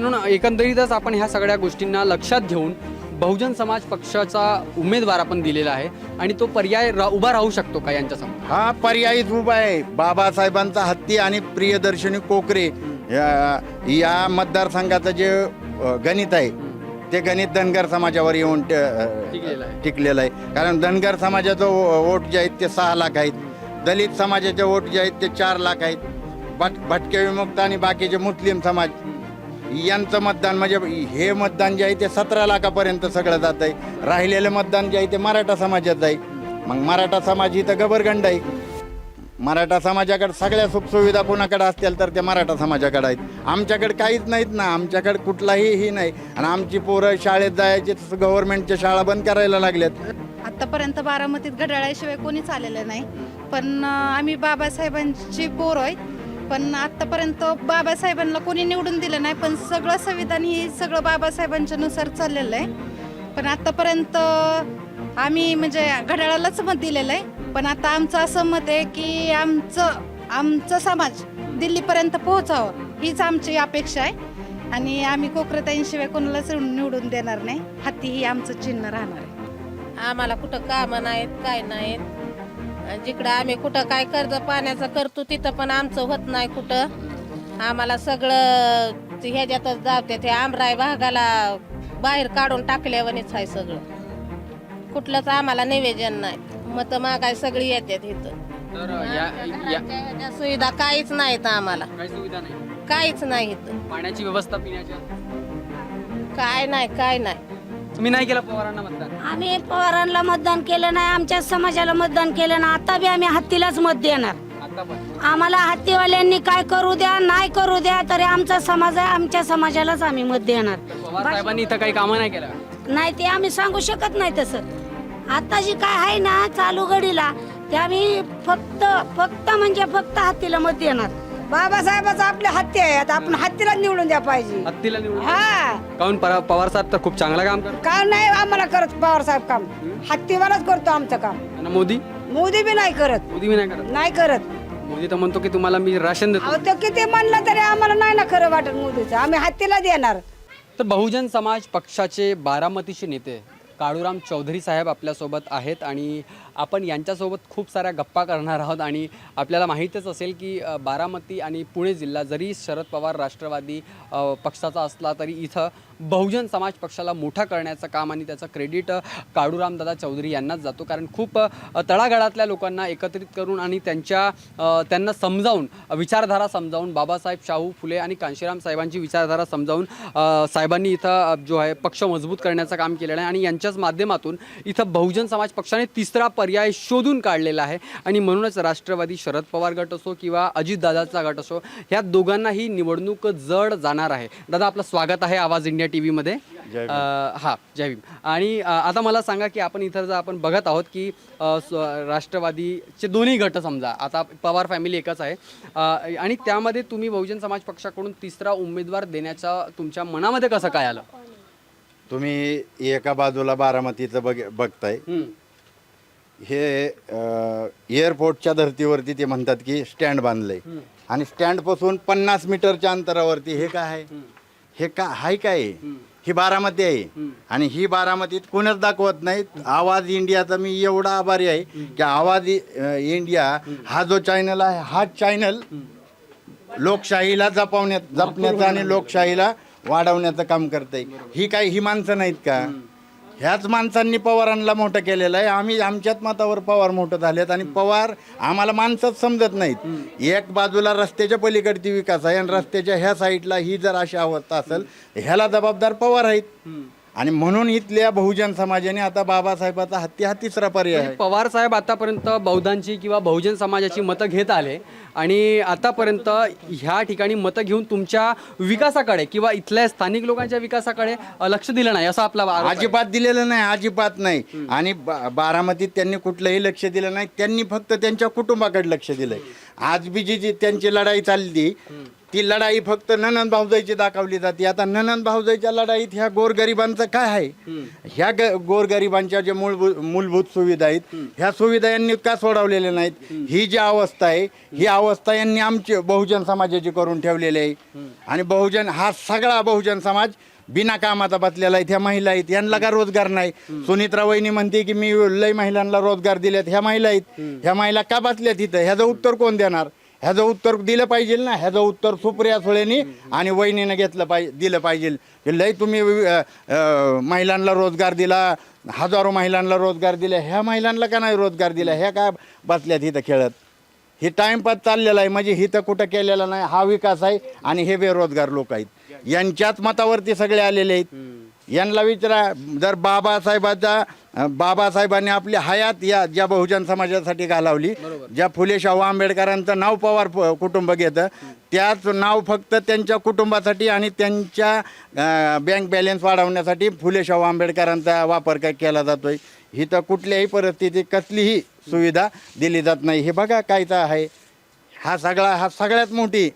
म्हणून एकंदरीतच आपण ह्या सगळ्या गोष्टींना लक्षात घेऊन बहुजन समाज पक्षाचा उमेदवार आपण दिलेला आहे आणि तो पर्याय रा- उभा राहू शकतो का यांच्यासमोर? हा पर्यायीच उभा आहे. बाबासाहेबांचा हत्ती आणि प्रियदर्शनी कोकरे या या मतदारसंघाचं जे गणित आहे ते गणित धनगर समाजावर येऊन टिकलेलं आहे. कारण धनगर समाजाचं वोट जे आहेत ते सहा लाख आहेत. दलित समाजाचे वोट जे आहेत ते चार लाख आहेत. भट भटके विमुक्त आणि बाकीचे मुस्लिम समाज यांचं मतदान म्हणजे हे मतदान जे आहे ते सतरा लाखापर्यंत सगळं जात आहे राहिलेलं मतदान जे आहे ते मराठा समाजात जाईल मग मराठा समाज ही तर गबरगंड आहे. मराठा समाजाकडे सगळ्या सुखसुविधा कोणाकडे असतील तर ते मराठा समाजाकडे आहेत. आमच्याकडे काहीच नाहीत ना. आमच्याकडे कुठलाही ही नाही. आणि आमची पोरं शाळेत जायची गव्हर्नमेंटच्या शाळा बंद करायला लागल्यात. आतापर्यंत बारामतीत घड्याळाशिवाय कोणीच आलेलं नाही. पण आम्ही बाबासाहेबांची पोरं आहे पण आतापर्यंत बाबासाहेबांना कोणी निवडून दिलं नाही पण सगळं संविधान ही सगळं बाबासाहेबांच्या नुसार चाललेलं आहे. पण आतापर्यंत आम्ही म्हणजे घड्याळालाच मत दिलेलं आहे. पण आता आमचं असं मत आहे की आमचं आमचं समाज दिल्लीपर्यंत पोहोचावं हीच आमची अपेक्षा आहे. आणि आम्ही कोकरताईंशिवाय कोणालाच निवडून देणार नाही. हाती ही आमचं चिन्ह राहणार आहे. आम्हाला कुठं कामं नाहीत काय नाहीत. जिकडं आम्ही कुठं काय कर्ज पाण्याचं करतो तिथं पण आमचं होत नाही कुठं. आम्हाला सगळं ते ह्याच्यातच जाते ते आमराय भागाला बाहेर काढून टाकल्यावानीच आहे सगळं. कुठलंच आम्हाला निवेदन नाही. मत मागाय सगळी येतात इथं. सुविधा काहीच नाहीत आम्हाला. काहीच नाही इथं. पाण्याची व्यवस्था पिण्याच्या? काय नाही काय नाही. तुम्ही नाही केलं पवारांना मतदान? आम्ही पवारांना मतदान केलं नाही आमच्या समाजाला मतदान केलं ना आता बी आम्ही हत्तीलाच मत देणार. आता पण. आम्हाला हत्तीवाल्यांनी काय करू द्या नाही करू द्या तरी आमचा समाज आहे आमच्या समाजालाच आम्ही मत देणार. पवार साहेबांनी इथं काही कामं नाही केलं नाही ते आम्ही सांगू शकत नाही तसं. आता जी काय आहे ना चालू घडीला ते आम्ही फक्त फक्त म्हणजे फक्त हत्तीला मत देणार. बाबासाहेबाचं आपले हत्ती आहे. आता आपण हत्तीला निवडून द्या पाहिजे. हत्तीला निवडून हा. काऊन परा- पवार साहेब तर खूप चांगलं काम करतात. का नाही आम्हाला करत पवार साहेब काम. हत्तीवरच करतो आमचं काम. आणि मोदी? मोदी बी नाही करत. मोदी नाही करत. नाही करत. मोदी तर म्हणतो की तुम्हाला मी राशन देतो. अहो तो किती म्हणलं तरी आम्हाला नाही ना खरं वाटत मोदीचं. आम्ही हत्तीला देणार. तर बहुजन समाज पक्षाचे बारामतीचे नेते काळूराम चौधरी साहेब आपल्यासोबत आहेत आणि आपण यांच्यासोबत खूप साऱ्या गप्पा करणार आहोत आणि आपल्याला माहीतच असेल की बारामती आणि पुणे जिल्हा जरी शरद पवार राष्ट्रवादी पक्षाचा असला तरी इथं बहुजन समाज पक्षाला मोठा करण्याचं काम आणि त्याचं क्रेडिट काळूरामदादा चौधरी यांनाच जातो. कारण खूप तळागाळातल्या लोकांना एकत्रित करून आणि त्यांच्या त्यांना समजावून विचारधारा समजावून बाबासाहेब शाहू फुले आणि कांशीराम साहेबांची विचारधारा समजावून साहेबांनी इथं जो आहे पक्ष मजबूत करण्याचं काम केलेलं आहे आणि यांच्याच माध्यमातून इथं बहुजन समाज पक्षाने तिसरा पर्याय शोधून काढलेला आहे. आणि म्हणूनच राष्ट्रवादी शरद पवार गट असो किंवा अजितदादाचा गट असो ह्या दोघांनाही निवडणूक जड जाणार आहे. दादा आपलं स्वागत आहे आवाज इंडिया टी व्हीमध्ये. हां जय भीम. आणि आता मला सांगा की आपण इथं जर आपण बघत आहोत की राष्ट्रवादीचे दोन्ही गट समजा आता पवार फॅमिली एकच आहे. आणि त्यामध्ये तुम्ही बहुजन समाज पक्षाकडून तिसरा उमेदवार देण्याच्या तुमच्या मनामध्ये कसं काय आलं? तुम्ही एका बाजूला बारामतीचं बघ बघताय. हे एअरपोर्टच्या धर्तीवरती ते म्हणतात की स्टँड बांधलंय. आणि स्टँडपासून पन्नास मीटरच्या अंतरावरती हे काय आहे? हे का हाय काय आहे? ही बारामती आहे. आणि ही बारामतीत कोणच दाखवत नाहीत. आवाज इंडियाचा मी एवढा आभारी आहे की आवाज इ- इंडिया हा जो चॅनल आहे हा चॅनल लोकशाहीला जपवण्यात जपण्याचं आणि लोकशाहीला वाढवण्याचं काम करते ही काय ही माणसं नाहीत का? ह्याच माणसांनी पवारांना मोठं केलेलं आहे. आम्ही आमच्याच मतावर पवार मोठं झालेत आणि पवार आम्हाला माणसंच समजत नाहीत. एक बाजूला रस्त्याच्या पलीकडची विकास आहे आणि रस्त्याच्या ह्या साईडला ही जर अशी अवस्था असेल ह्याला जबाबदार पवार आहेत. आणि म्हणून इथल्या बहुजन समाजाने आता बाबासाहेबाचा हत्ती हा तिसरा पर्याय आहे. पवार साहेब आतापर्यंत बौद्धांची किंवा बहुजन समाजाची मतं घेत आले आणि आतापर्यंत ह्या ठिकाणी मतं घेऊन तुमच्या विकासाकडे किंवा इथल्या स्थानिक लोकांच्या विकासाकडे लक्ष दिलं नाही असं आपला. अजिबात दिलेलं नाही अजिबात नाही. आणि बा- बारामतीत त्यांनी कुठलंही लक्ष दिलं नाही. त्यांनी फक्त त्यांच्या कुटुंबाकडे लक्ष दिलंय. आज बी जी जी त्यांची लढाई चालली ती लढाई फक्त ननंद भाऊजाईची दाखवली जाते. आता ननंद भाऊजाईच्या लढाईत ह्या गोरगरिबांचं काय आहे? ह्या ग गोरगरिबांच्या ज्या मूलभूत मूलभूत सुविधा आहेत ह्या सुविधा यांनी का सोडवलेल्या नाहीत? ही जी अवस्था आहे ही अवस्था यांनी आमची बहुजन समाजाची करून ठेवलेली आहे. आणि बहुजन हा सगळा बहुजन समाज बिना कामाचा बसलेला आहे ह्या महिला आहेत. यांना का रोजगार नाही? सुनित्रा वहिनी म्हणते की मी लय महिलांना रोजगार दिलेत. ह्या महिला आहेत. ह्या महिला का बसल्यात तिथं? ह्याचं उत्तर कोण देणार? ह्याचं उत्तर दिलं पाहिजे ना. ह्याचं उत्तर सुप्रिया सुळेनी आणि वहिनीनं घेतलं पाहिजे दिलं पाहिजे. की लय तुम्ही महिलांना रोजगार दिला हजारो महिलांना रोजगार दिला. ह्या महिलांना का नाही रोजगार दिला? ह्या का बसल्यात इथं खेळत? हे टाइमपास चाललेला आहे. म्हणजे ही तर कुठं केलेला नाही. हा विकास आहे आणि हे बेरोजगार लोक आहेत. यांच्याच मतावरती सगळे आलेले आहेत. यांना विचारा जर बाबासाहेबाचा बाबासाहेबांनी आपली हयात या ज्या बहुजन समाजासाठी घालवली ज्या फुले शाहू आंबेडकरांचं नाव पवार कुटुंब घेतं त्याच नाव फक्त त्यांच्या कुटुंबासाठी आणि त्यांच्या बँक बॅलन्स वाढवण्यासाठी फुले शाहू आंबेडकरांचा वापर क- केला जातोय. ही तर कुठल्याही परिस्थितीत कसलीही सुविधा दिली जात नाही. हे बघा कायचा आहे. हा सगळा हा सगळ्यात मोठी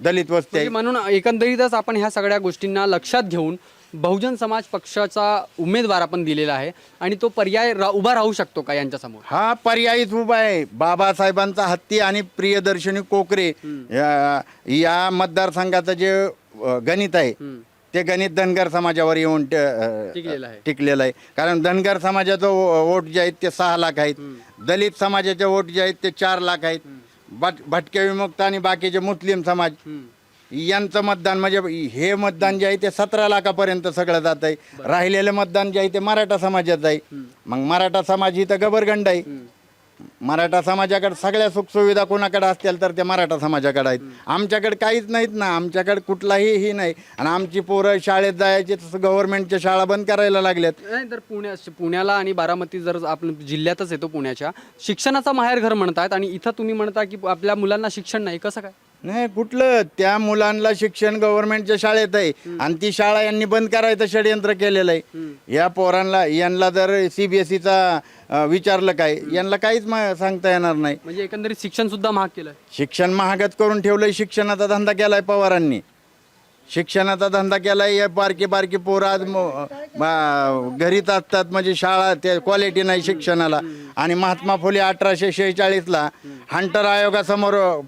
दलित वस्ती आहे. म्हणजे म्हणून एकंदरीतच आपण ह्या सगळ्या गोष्टींना लक्षात घेऊन बहुजन समाज पक्षाचा उमेदवार आपण दिलेला आहे आणि तो पर्याय रा- उभा राहू शकतो का यांच्यासमोर हा पर्यायीच उभा आहे. बाबासाहेबांचा हत्ती आणि प्रियदर्शनी कोकरे या या मतदारसंघाचं जे अ, गणित आहे ते गणित धनगर समाजावर येऊन ट- टिकलेलं आहे. टिकलेलं आहे. कारण धनगर समाजाचं वो- वोट जे आहेत ते सहा लाख आहेत. दलित समाजाचे वोट जे आहेत ते चार लाख आहेत. भट भटके विमुक्त आणि बाकीचे मुस्लिम समाज. यांचं मतदान म्हणजे हे मतदान जे आहे ते सतरा लाखापर्यंत सगळं जात आहे राहिलेलं मतदान जे आहे ते मराठा समाजाचं आहे. मग मराठा समाज ही तर गबरगंड आहे. मराठा समाजाकडे सगळ्या सुखसुविधा कोणाकडे असतील तर ते मराठा समाजाकडे आहेत. आमच्याकडे काहीच नाहीत ना. आमच्याकडे कुठलाही ही नाही. आणि आमची पोरं शाळेत जायची तसं गव्हर्नमेंटच्या शाळा बंद करायला लागल्यात. नाही तर पुण्या पुण्याला आणि बारामती जर आपण जिल्ह्यातच येतो पुण्याच्या शिक्षणाचा माहेर घर म्हणतात आणि इथं तुम्ही म्हणता की आपल्या मुलांना शिक्षण नाही. कसं काय? नाही कुठलं? त्या मुलांना शिक्षण गव्हर्नमेंटच्या शाळेत आहे. आणि ती शाळा यांनी बंद करायचं षडयंत्र केलेलं आहे. या पोरांना यांना जर सीबीएसईचा विचारलं काय यांना काहीच सांगता येणार नाही. म्हणजे एकंदरीत शिक्षण सुद्धा महाग केलं शिक्षण महागत करून ठेवलंय शिक्षणाचा धंदा केलाय पवारांनी. शिक्षणाचा धंदा केलाय या बारकी बारकी पोरं आज म- म- घरीच असतात म्हणजे शाळा ते क्वालिटी नाही शिक्षणाला. आणि महात्मा फुले अठराशे शेहेचाळीसला हंटर आयोगासमोर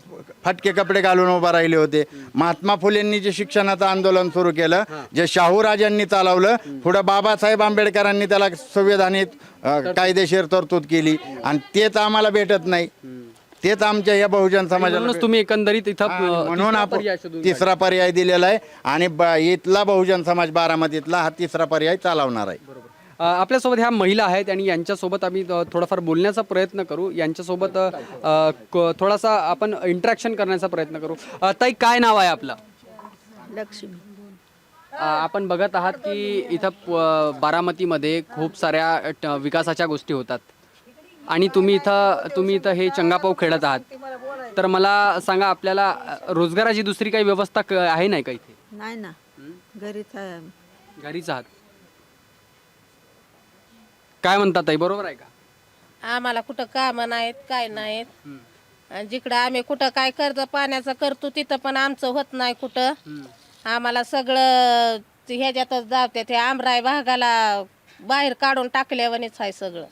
फटके कपडे घालून उभा राहिले होते. महात्मा फुलेंनी जे शिक्षणाचं आंदोलन सुरू केलं जे शाहूराजांनी चालवलं पुढं बाबासाहेब आंबेडकरांनी त्याला संविधानिक अ, कायदेशीर तरतूद केली. आणि तेच आम्हाला भेटत नाही. तेच आमच्या या बहुजन समाजाला म्हणूनच तुम्ही एकंदरीत इथं अं, म्हणून तिसरा आपण पर्याय शोधून तिसरा पर्याय दिलेला आहे. आणि ब- इथला बहुजन समाज बारामतीतला हा तिसरा पर्याय चालवणार आहे. अ, आपल्यासोबत ह्या महिला आहेत आणि यांच्यासोबत आम्ही अ, थोडाफार बोलण्याचा प्रयत्न करू. यांच्यासोबत अ, क- थोडासा आपण इंटरॅक्शन करण्याचा प्रयत्न करू. अ, ताई काय नाव आहे आपलं? लक्ष्मी. अ, आपण बघत आहात की इथं प- बारामतीमध्ये खूप साऱ्या ट- विकासाच्या गोष्टी होतात. आणि तुम्ही इथं तुम्ही इथं हे चंगापाव खेळत आहात. तर मला सांगा आपल्याला रोजगाराची दुसरी काही व्यवस्था क- आहे नाही का इथे? नाही ना. घरीच आहे. आम्ही. घरीच आहात. काय म्हणतात ताई बरोबर आहे का? आम्हाला कुठं कामं नाहीत काय नाहीत. आणि जिकडं आम्ही कुठं काय कर्ज पाण्याचं करतो तिथं पण आमचं होत नाही कुठं. आम्हाला सगळं ह्याच्यातच जाते ते आमराय भागाला बाहेर काढून टाकल्यावानीच आहे सगळं.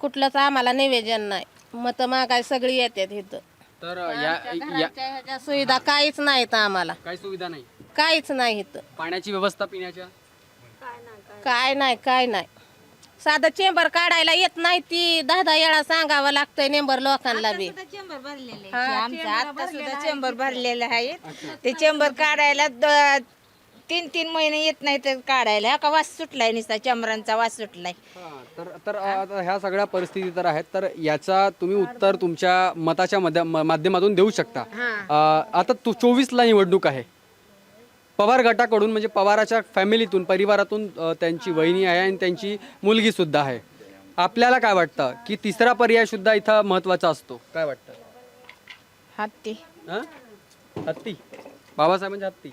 कुठलंच आम्हाला निवेदन नाही. मत मागाय सगळी येतात इथं. तर या या घराच्या ह्याच्या सुविधा काहीच नाहीत आम्हाला. काही सुविधा नाही? काहीच नाही इथं. पाण्याची व्यवस्था पिण्याच्या? काय नाही काय नाही. साधं चेंबर काढायला येत नाही ती. दहा दहा वेळा सांगावं लागतंय नेंबर लोकांना बी. चेंबर भरलेले आमचं आता सुद्धा चेंबर भरलेले आहे ते चेंबर काढायला द- तीन तीन महिने येत नाही तर काढायला. हा का वास सुटलाय नुसता चेंबरांचा वास सुटलाय. तर तर आता ह्या सगळ्या परिस्थिती तर आहेत. तर याचा तुम्ही उत्तर तुमच्या मताच्या मध्या- म- माध्यमातून देऊ शकता. अ, आता तू चोवीसला निवडणूक आहे. पवार गटाकडून म्हणजे पवाराच्या फॅमिलीतून परिवारातून अ, त्यांची वहिनी आहे आणि त्यांची मुलगी सुद्धा आहे. आपल्याला काय वाटतं? की तिसरा पर्याय सुद्धा इथं महत्त्वाचा असतो. काय वाटतं? हत्ती. हं? हत्ती. बाबासाहेबांच्या हत्ती.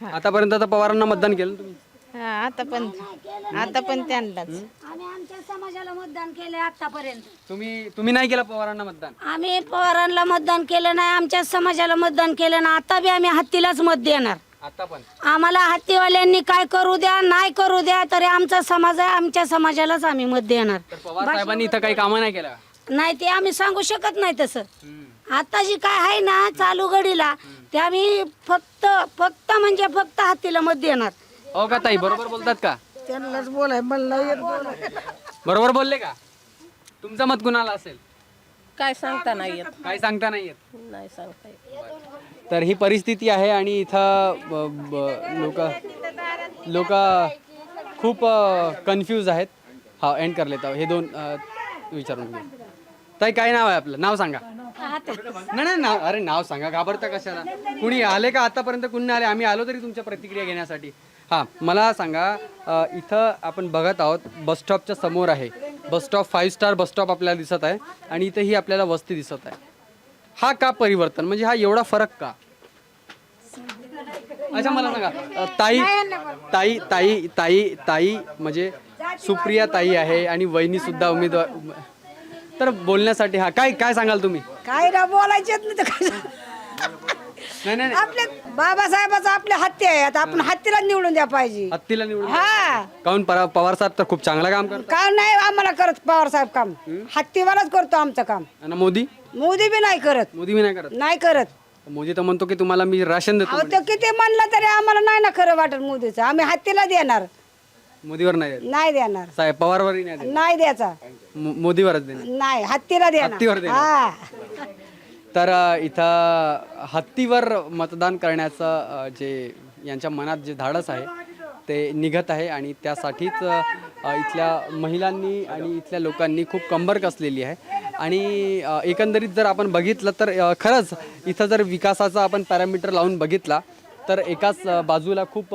आतापर्यंत आता पवारांना मतदान केलं तुम्ही? हा आता पण आता पण त्यांनाच. आम्ही आमच्या समाजाला मतदान केले आतापर्यंत. तुम्ही तुम्ही नाही केलं पवारांना मतदान? आम्ही पवारांना मतदान केलं नाही आमच्या समाजाला मतदान केलं ना आता बी आम्ही हत्तीलाच मत देणार. आता पण? आम्हाला हत्तीवाल्यांनी काय करू द्या नाही करू द्या तरी आमचा समाज आहे आमच्या समाजालाच आम्ही मत देणार. तर पवार साहेबांनी इथं काही कामं नाही केलं? नाही ते आम्ही सांगू शकत नाही तसं. आता जी काय आहे ना चालू घडीला ते आम्ही फक्त फक्त म्हणजे फक्त हत्तीला मत देणार. हो का ताई? बरोबर बोलतात का? त्यांनाच बोलाय मला येत बोलाय. बरोबर बोलले का? तुमचं मत कुणाला असेल? काय सांगता नाही येत. काय सांगता नाही येत? नाही सांगता येत. तर ही परिस्थिती आहे आणि इथं लोक लोक खूप कन्फ्यूज आहेत. हा एंड कर लेता हूं. हे दोन अ, विचारून घेऊ ताई काय नाव आहे आपलं? नाव सांगा. नाही नाही नाव अरे नाव सांगा घाबरता कशाला? कुणी आले का आतापर्यंत कुणी आले? आम्ही आलो तरी तुमच्या प्रतिक्रिया घेण्यासाठी. हां मला सांगा अ, इथं आपण बघत आहोत बसस्टॉपच्या समोर आहे. बसस्टॉप फाईव्ह स्टार बसस्टॉप आपल्याला दिसत आहे आणि इथंही आपल्याला वस्ती दिसत आहे. हा का परिवर्तन? म्हणजे हा एवढा फरक का? अच्छा मला सांगा अ, ताई ताई ताई ताई ताई म्हणजे सुप्रिया ताई आहे आणि वहिनी सुद्धा उमेदवार तर बोलण्यासाठी हा काय काय सांगाल तुम्ही? काय ना बोलायचे नाही तर काय? नाही नाही नाही. आपले बाबासाहेबाचं आपले हत्ती आहे आता आपण हत्तीला निवडून द्या पाहिजे. हत्तीला निवडून हा. काऊन परा- पवार साहेब तर खूप चांगलं काम करतात. का नाही आम्हाला करत पवार साहेब काम. हत्तीवालाच करतो आमचं काम. आणि मोदी? मोदी बी नाही करत. मोदी बी नाही करत. नाही करत. मोदी तर म्हणतो की तुम्हाला मी राशन देतो अहो म्हणे. तो किती म्हणलं तरी आम्हाला नाही ना खरं वाटत मोदीचं. आम्ही हत्तीला देणार. मोदीवर नाही. नाही देणार साहेब पवारवरही नाही. नाही द्यायचा मो- मोदीवरच देणार नाही हत्तीला हत्तीवर देणार देणार. हा तर अ, इथं हत्तीवर मतदान करण्याचं अ, जे यांच्या मनात जे धाडस आहे ते निघत आहे आणि त्यासाठीच अ, इथल्या महिलांनी आणि इथल्या लोकांनी खूप कंबर कसलेली आहे आणि अ, एकंदरीत जर आपण बघितलं तर अ, खरंच इथं जर विकासाचा आपण पॅरामीटर लावून बघितला तर एकाच बाजूला खूप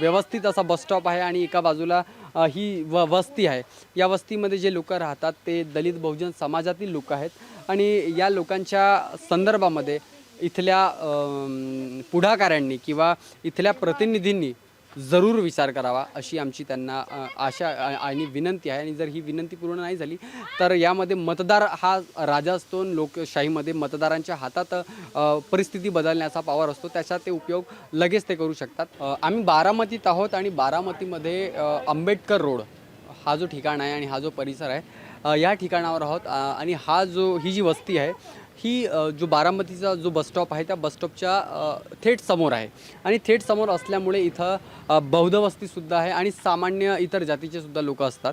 व्यवस्थित असा बसस्टॉप आहे आणि एका बाजूला ही व वस्ती आहे. या वस्तीमध्ये जे लोक राहतात ते दलित बहुजन समाजातील लोक आहेत आणि या लोकांच्या संदर्भामध्ये इथल्या पुढाकारांनी किंवा इथल्या प्रतिनिधींनी जरूर विचार करावा अशी आमची त्यांना आशा आणि विनंती आहे. आणि जर ही विनंती पूर्ण नाही झाली तर यामध्ये मतदार हा राजा असतो लोकशाहीमध्ये मतदारांच्या हातात परिस्थिती बदलण्याचा पॉवर असतो. त्याचा ते उपयोग लगेच ते करू शकतात. आम्ही बारामतीत आहोत आणि बारामतीमध्ये आंबेडकर रोड हा जो ठिकाण आहे आणि हा जो परिसर आहे या ठिकाणावर आहोत. आणि हा जो ही जी वस्ती आहे ही जो बारामतीचा जो बसस्टॉप आहे त्या बसस्टॉपच्या थेट समोर आहे. आणि थेट समोर असल्यामुळे इथं बौद्ध वस्तीसुद्धा आहे आणि सामान्य इतर जातीचे सुद्धा लोक असतात.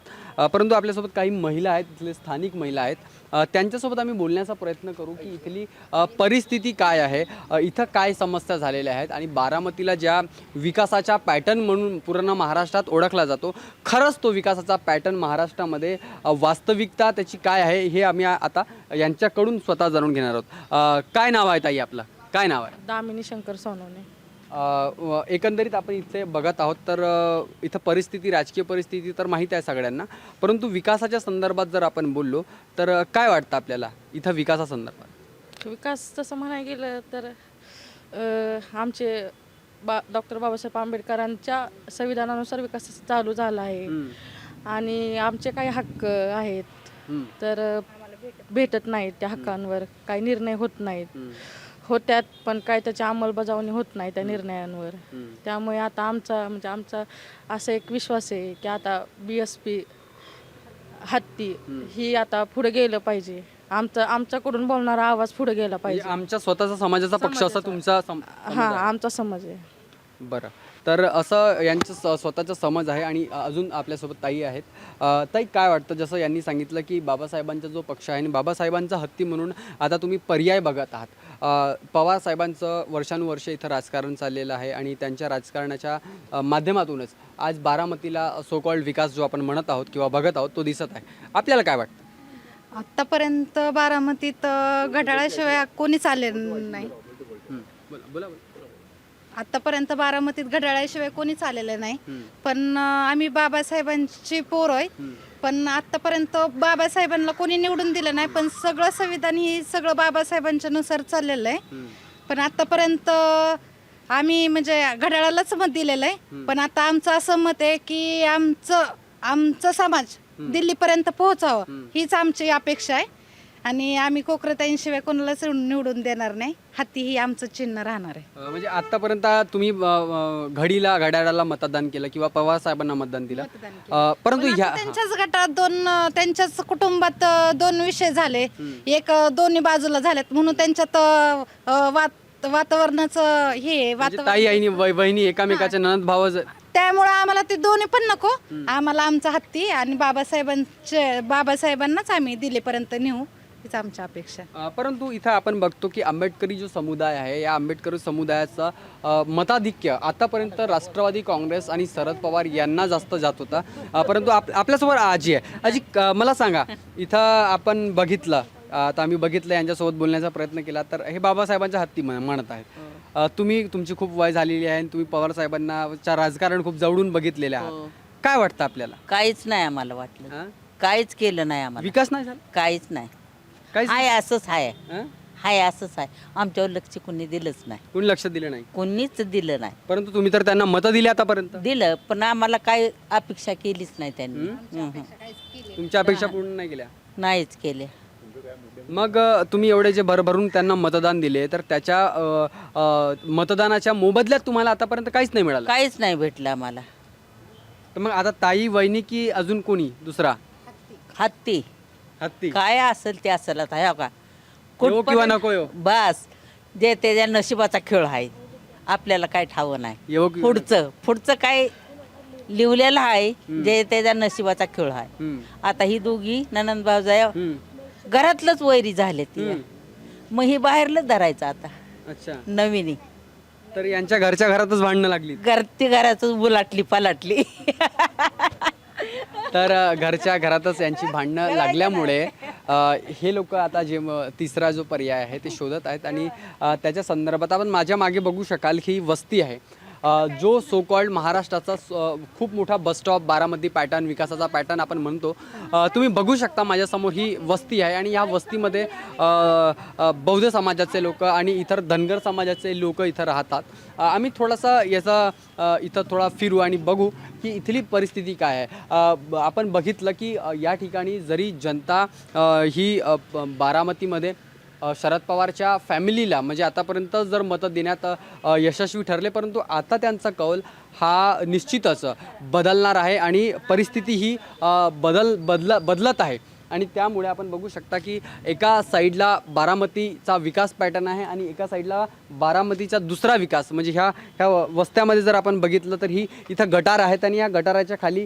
परंतु आपल्यासोबत काही महिला आहेत तिथले स्थानिक महिला आहेत. त्यांच्यासोबत आम्ही बोलण्याचा प्रयत्न करू की इथली परिस्थिती काय आहे इथं काय समस्या झालेल्या आहेत आणि बारामतीला ज्या विकासाच्या पॅटर्न म्हणून पूर्ण महाराष्ट्रात ओळखला जातो खरंच तो विकासाचा पॅटर्न महाराष्ट्रामध्ये वास्तविकता त्याची काय आहे हे आम्ही आता यांच्याकडून स्वतः जाणून घेणार आहोत. काय नाव आहे ताई आपलं? काय नाव आहे? दामिनी शंकर सोनवणे. एकंदरीत आपण इथे बघत आहोत तर इथं परिस्थिती राजकीय परिस्थिती तर माहीत आहे सगळ्यांना. परंतु विकासाच्या संदर्भात जर आपण बोललो तर काय वाटतं आपल्याला इथं विकासासंदर्भात? विकास तसं म्हणायला गेलं तर आमचे बा डॉक्टर बाबासाहेब आंबेडकरांच्या संविधानानुसार विकास चालू झाला आहे. आणि आमचे काही हक्क आहेत. तर भेटत नाहीत त्या हक्कांवर. काही निर्णय होत नाहीत. होत्यात पण काय त्याची अंमलबजावणी होत नाही त्या निर्णयांवर. त्यामुळे आता आमचा म्हणजे आमचा असा एक विश्वास आहे की आता बी एस पी हत्ती ही आता पुढे गेलं पाहिजे. आमचं आमच्याकडून बोलणारा आवाज पुढे गेला म्हणजे पाहिजे. आमच्या स्वतःचा समाजाचा पक्ष असा तुमचा सम- हा आमचा समज आहे. बरं. तर असं यांचं स- स्वतःचा समज आहे आणि अजून आपल्यासोबत ताई आहेत. अ, ताई काय वाटतं? जसं यांनी सांगितलं की बाबासाहेबांचा जो पक्ष आहे आणि बाबासाहेबांचा हत्ती म्हणून आता तुम्ही पर्याय बघत आहात. अ, पवार साहेबांचं वर्षानुवर्षे इथं राजकारण चाललेलं आहे आणि त्यांच्या राजकारणाच्या अ, माध्यमातूनच आज बारामतीला सो कॉल्ड विकास जो आपण म्हणत आहोत किंवा बघत आहोत तो दिसत आहे. आपल्याला काय वाटतं? आतापर्यंत बारामतीत अ, घड्याळाशिवाय कोणीच आलेलं नाही. बोला बोला. आतापर्यंत बारामतीत घड्याळाशिवाय कोणीच आलेलं नाही. पण आम्ही बाबासाहेबांची पोर आहे पण आतापर्यंत बाबासाहेबांना कोणी निवडून दिलं नाही पण सगळं संविधान ही सगळं बाबासाहेबांच्या नुसार चाललेलं आहे. पण आतापर्यंत आम्ही म्हणजे घड्याळालाच मत दिलेलं आहे. पण आता आमचं असं मत आहे की आमचं आमचं समाज दिल्लीपर्यंत पोहोचावं. हीच आमची अपेक्षा आहे. आणि आम्ही कोकरताईंशिवाय कोणालाच निवडून देणार नाही. हत्ती ही आमचं चिन्ह राहणार आहे. अ, म्हणजे आतापर्यंत तुम्ही अ, अ, घडीला घड्याळाला मतदान केलं किंवा पवार साहेबांना मतदान दिलं. अ, परंतु पण ह्या आता त्यांच्याच गटात दोन अं, त्यांच्याच कुटुंबात अं, दोन विषय झाले. एक अं, दोन्ही बाजूला झालेत. म्हणून त्यांच्यात अं, वात वातावरणाचं हे आहे, म्हणजे वातावरण. ताई आईनी बहिणी एकामेकाच्या ननद भाव त्यामुळं आम्हाला ते दोन्ही पण नको. आम्हाला आमचा हत्ती आणि बाबासाहेबांचे बाबासाहेबांनाच आम्ही दिल्लीपर्यंत नेऊ. हीच आमची अपेक्षा आहे. अ, परंतु इथं आपण बघतो की आंबेडकरी जो समुदाय आहे या आंबेडकरी समुदायाचा अ, मताधिक्य आतापर्यंत राष्ट्रवादी काँग्रेस आणि शरद पवार यांना जास्त जात होता. अ, परंतु आप आपल्यासमोर आजी आहे. आजी क- मला सांगा इथं आपण बघितलं आता आम्ही बघितलं यांच्यासोबत बोलण्याचा प्रयत्न केला तर हे बाबासाहेबांच्या हत्ती म्हण- म्हणत आहेत. अ, तुम्ही तुमची खूप वय झालेली आहे आणि तुम्ही पवार साहेबांना राजकारण खूप जवळून बघितलेले आहात. काय वाटतं आपल्याला? काहीच नाही आम्हाला वाटलं. हा? काहीच केलं नाही आम्हाला. विकास नाही झाला? काहीच नाही. काहीच हाय असंच आहे हं? हाय असंच आहे आमच्यावर लक्ष कोणी दिलंच नाही. कोणी लक्ष दिलं नाही? कोणीच दिलं नाही. परंतु तुम्ही तर त्यांना मतं दिली आतापर्यंत. दिलं पण आम्हाला काय अपेक्षा केलीच नाही त्यांनी. तुमच्या अपेक्षा पूर्ण नाही केल्या? नाहीच केले मग अ, तुम्ही एवढे जे भरभरून त्यांना मतदान दिले तर त्याच्या अ, अ, मतदानाच्या मोबदल्यात तुम्हाला आतापर्यंत काहीच नाही मिळालं? काहीच नाही भेटलं आम्हाला. तर मग आता ताई वहिनी की अजून कोणी दुसरा? हत्ती. हत्ती. काय असेल ते असेल आता ह्या का येऊ किंवा कुठपर्यंत- नको येऊ बस. जे त्याच्या नशिबाचा खेळ आहे आपल्याला काय ठावं नाही. येऊ की पुढचं पुढचं काय लिवलेलं आहे जे त्याच्या नशिबाचा खेळ आहे. हम्म, आता ही दोघी ननंद भावजाय हम्म, घरातलंच वैरी झाले ती. मग ही बाहेरलंच धरायचं आता. अच्छा. नवीन तर यांच्या घरच्या घरातच भांडणं लागली घर ती घरातच बुलाटली पलाटली. तर घरच्या घरातच यांची भांडणं लागल्यामुळे हे लोक आता जे तिसरा जो पर्याय आहे ते शोधत आहेत आणि त्याच्या संदर्भात आपण माझ्या मागे बघू शकाल की ही वस्ती आहे. जो सो कॉल्ड महाराष्ट्राचा स- खूप मोठा बस स्टॉप बारामती पॅटर्न विकासाचा पॅटर्न आपण म्हणतो. तुम्ही बघू शकता माझ्यासमोर ही वस्ती आहे आणि या वस्तीमध्ये बौद्ध समाजाचे लोक आणि इतर धनगर समाजाचे लोक इथं राहतात. आम्ही थोडासा याचा इथं थोडा फिरू आणि बघू की इथली परिस्थिती काय आहे. आपण बघितलं की या ठिकाणी जरी जनता ही बारामतीमध्ये शरद पवारच्या फॅमिलीला म्हणजे आतापर्यंत जर मतं देण्यात यशस्वी ठरले परंतु आता त्यांचा कौल हा निश्चितच बदलणार आहे आणि परिस्थिती ही बदल बदल बदलत आहे. आणि त्यामुळे आपण बघू शकता की एका साईडला बारामतीचा विकास पॅटर्न आहे आणि एका साईडला बारामतीचा दुसरा विकास. म्हणजे ह्या ह्या वस्त्यामध्ये जर आपण बघितलं तर ही इथं गटार आहेत आणि या गटाराच्या खाली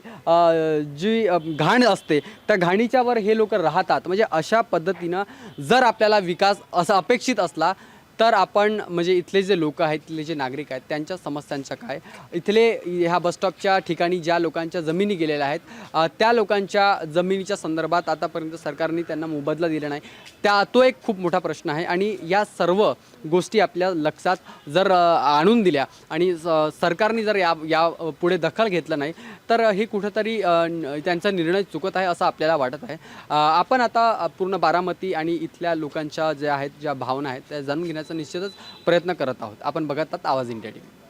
जी घाण असते त्या घाणीच्यावर हे लोक राहतात. म्हणजे अशा पद्धतीनं जर आपल्याला विकास असा अपेक्षित असला तर आपण म्हणजे इथले जे लोक आहेत इथले जे नागरिक आहेत त्यांच्या समस्यांच्या काय? इथले ह्या बसस्टॉपच्या ठिकाणी ज्या लोकांच्या जमिनी गेलेल्या आहेत त्या लोकांच्या जमिनीच्या संदर्भात आतापर्यंत सरकारने त्यांना मोबदला दिला नाही. त्या तो एक खूप मोठा प्रश्न आहे आणि या सर्व गोष्टी आपल्या लक्षात जर आणून दिल्या आणि स- सरकारने जर या या पुढे दखल घेतलं नाही तर हे कुठंतरी त्यांचा निर्णय चुकत आहे असं आपल्याला वाटत आहे. आपण आता पूर्ण बारामती आणि इथल्या लोकांच्या ज्या आहेत ज्या भावना आहेत त्या जाणून घेण्याचा निश्चितच प्रयत्न करत आहोत. आपण बघत आहात आवाज इंडिया टी व्ही